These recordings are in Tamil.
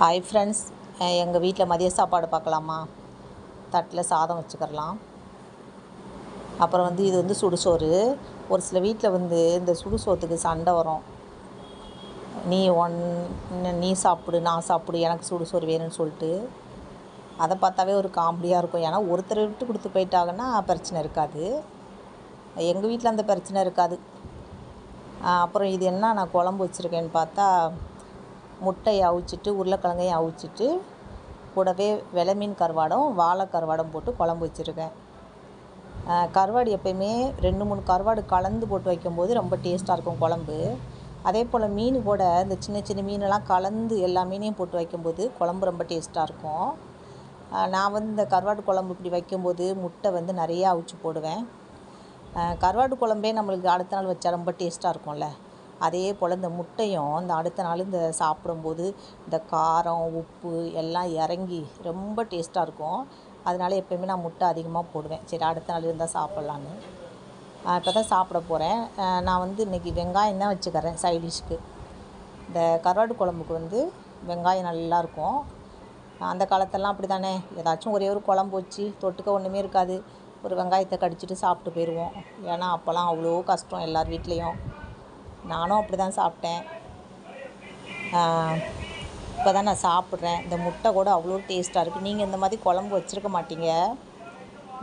ஹாய் ஃப்ரெண்ட்ஸ் எங்கள் வீட்டில் மதிய சாப்பாடு பார்க்கலாமா தட்டில் சாதம் வச்சுக்கிறலாம். அப்புறம் வந்து இது வந்து சுடுசோறு ஒரு சில வீட்டில் வந்து இந்த சுடுசோத்துக்கு சண்டை வரும். நீ ஒன் நீ சாப்பிடு நான் சாப்பிடு எனக்கு சுடுசோறு வேணும்னு சொல்லிட்டு. அதை பார்த்தாவே ஒரு காமெடியாக இருக்கும். ஏன்னா ஒருத்தர் விட்டு கொடுத்து போயிட்டாங்கன்னா பிரச்சனை இருக்காது. எங்கள் வீட்டில் அந்த பிரச்சனை இருக்காது. அப்புறம் இது என்ன? நான் குழம்பு வச்சுருக்கேன்னு பார்த்தா முட்டையை அவிச்சிட்டு உருளைக்கிழங்கையும் அவிச்சிட்டு கூடவே வெலை மீன் கருவாடும் வாழை கருவாடும் போட்டு குழம்பு வச்சுருக்கேன். கருவாடு எப்பயுமே ரெண்டு மூணு கருவாடு கலந்து போட்டு வைக்கும்போது ரொம்ப டேஸ்ட்டாக இருக்கும் குழம்பு. அதே போல் மீன் கூட இந்த சின்ன சின்ன மீனெல்லாம் கலந்து எல்லா மீனையும் போட்டு வைக்கும்போது குழம்பு ரொம்ப டேஸ்ட்டாக இருக்கும். நான் வந்து இந்த கருவாடு குழம்பு இப்படி வைக்கும்போது முட்டை வந்து நிறையா அவிச்சு போடுவேன். கருவாடு குழம்பே நம்மளுக்கு அடுத்த நாள் வச்சா ரொம்ப டேஸ்ட்டாக இருக்கும்ல. அதே போல் இந்த முட்டையும் இந்த அடுத்த நாள் இந்த சாப்பிடும்போது இந்த காரம் உப்பு எல்லாம் இறங்கி ரொம்ப டேஸ்ட்டாக இருக்கும். அதனால எப்பயுமே நான் முட்டை அதிகமாக போடுவேன். சரி அடுத்த நாள் இருந்தால் சாப்பிட்லான்னு. இப்போ தான் சாப்பிட போகிறேன் நான் வந்து இன்றைக்கி வெங்காயம் தான் வச்சுக்கிறேன் சைடிஷ்க்கு இந்த கருவாடு குழம்புக்கு வந்து வெங்காயம் நல்லாயிருக்கும் அந்த காலத்தெல்லாம் அப்படி தானே ஏதாச்சும் ஒரே ஒரு குழம்பு வச்சு தொட்டுக்க ஒன்றுமே இருக்காது. ஒரு வெங்காயத்தை கடிச்சிட்டு சாப்பிட்டு போயிடுவோம் ஏன்னா அப்போல்லாம் அவ்வளோ கஷ்டம் எல்லார் வீட்லேயும். நானும் அப்படி தான் சாப்பிட்டேன். இப்போ தான் நான் சாப்பிட்றேன். இந்த முட்டை கூட அவ்வளோ டேஸ்ட்டாக இருக்குது நீங்கள் இந்த மாதிரி குழம்பு வச்சுருக்க மாட்டீங்க.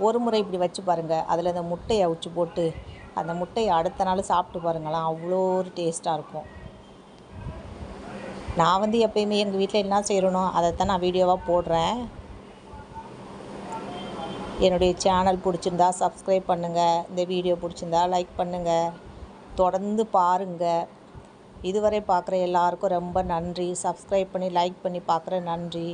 ஒரு முறை இப்படி வச்சு பாருங்கள் அதில் இந்த முட்டையை அவிச்சு போட்டு அந்த முட்டையை அடுத்த நாள் சாப்பிட்டு பாருங்களேன். அவ்வளோ ஒரு டேஸ்ட்டாக இருக்கும். நான் வந்து எப்பயுமே எங்கள் வீட்டில் என்ன செய்கிறனோ அதைத்தான் நான் வீடியோவாக போடுறேன். என்னுடைய சேனல் பிடிச்சிருந்தா சப்ஸ்கிரைப் பண்ணுங்கள் இந்த வீடியோ பிடிச்சிருந்தா லைக் பண்ணுங்கள் தொடர்ந்து பாருங்கள் இதுவரை பார்க்குற எல்லாருக்கும் ரொம்ப நன்றி. சப்ஸ்கிரைப் பண்ணி லைக் பண்ணி பார்க்குற நன்றி.